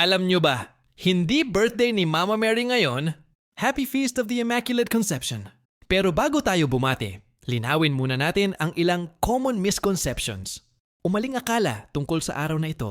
Alam nyo ba, hindi birthday ni Mama Mary ngayon, Happy Feast of the Immaculate Conception. Pero bago tayo bumati, linawin muna natin ang ilang common misconceptions. Umaling akala tungkol sa araw na ito.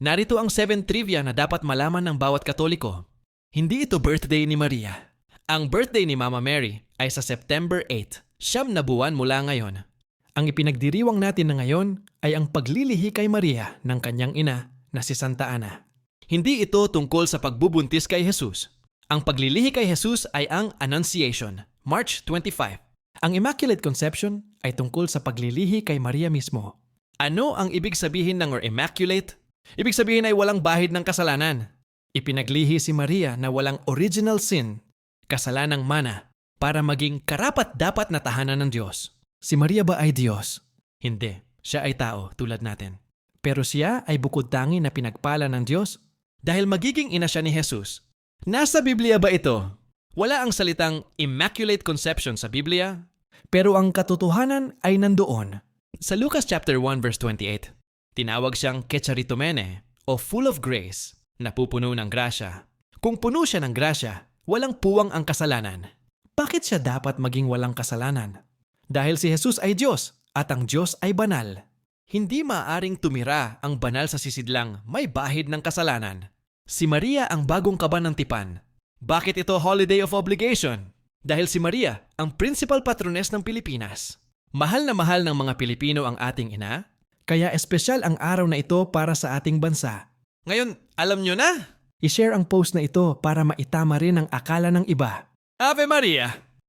Narito ang 7 trivia na dapat malaman ng bawat katoliko. Hindi ito birthday ni Maria. Ang birthday ni Mama Mary ay sa September 8, siyam na buwan mula ngayon. Ang ipinagdiriwang natin na ngayon ay ang paglilihi kay Maria ng kanyang ina na si Santa Ana. Hindi ito tungkol sa pagbubuntis kay Jesus. Ang paglilihi kay Jesus ay ang Annunciation, March 25. Ang Immaculate Conception ay tungkol sa paglilihi kay Maria mismo. Ano ang ibig sabihin ng or immaculate? Ibig sabihin ay walang bahid ng kasalanan. Ipinaglihi si Maria na walang original sin, kasalanang mana, para maging karapat-dapat na tahanan ng Diyos. Si Maria ba ay Diyos? Hindi. Siya ay tao tulad natin. Pero siya ay bukod tangi na pinagpala ng Diyos dahil magiging ina siya ni Jesus. Nasa Biblia ba ito? Wala ang salitang Immaculate Conception sa Biblia, pero ang katotohanan ay nandoon. Sa Lucas chapter 1 verse 28, tinawag siyang Kecharitomene o full of grace, napupuno ng grasya. Kung puno siya ng grasya, walang puwang ang kasalanan. Bakit siya dapat maging walang kasalanan? Dahil si Jesus ay Diyos at ang Diyos ay banal. Hindi maaring tumira ang banal sa sisidlang may bahid ng kasalanan. Si Maria ang bagong kaban ng tipan. Bakit ito holiday of obligation? Dahil si Maria ang principal patrones ng Pilipinas. Mahal na mahal ng mga Pilipino ang ating ina, kaya espesyal ang araw na ito para sa ating bansa. Ngayon, alam nyo na! I-share ang post na ito para maitama rin ang akala ng iba. Ave Maria!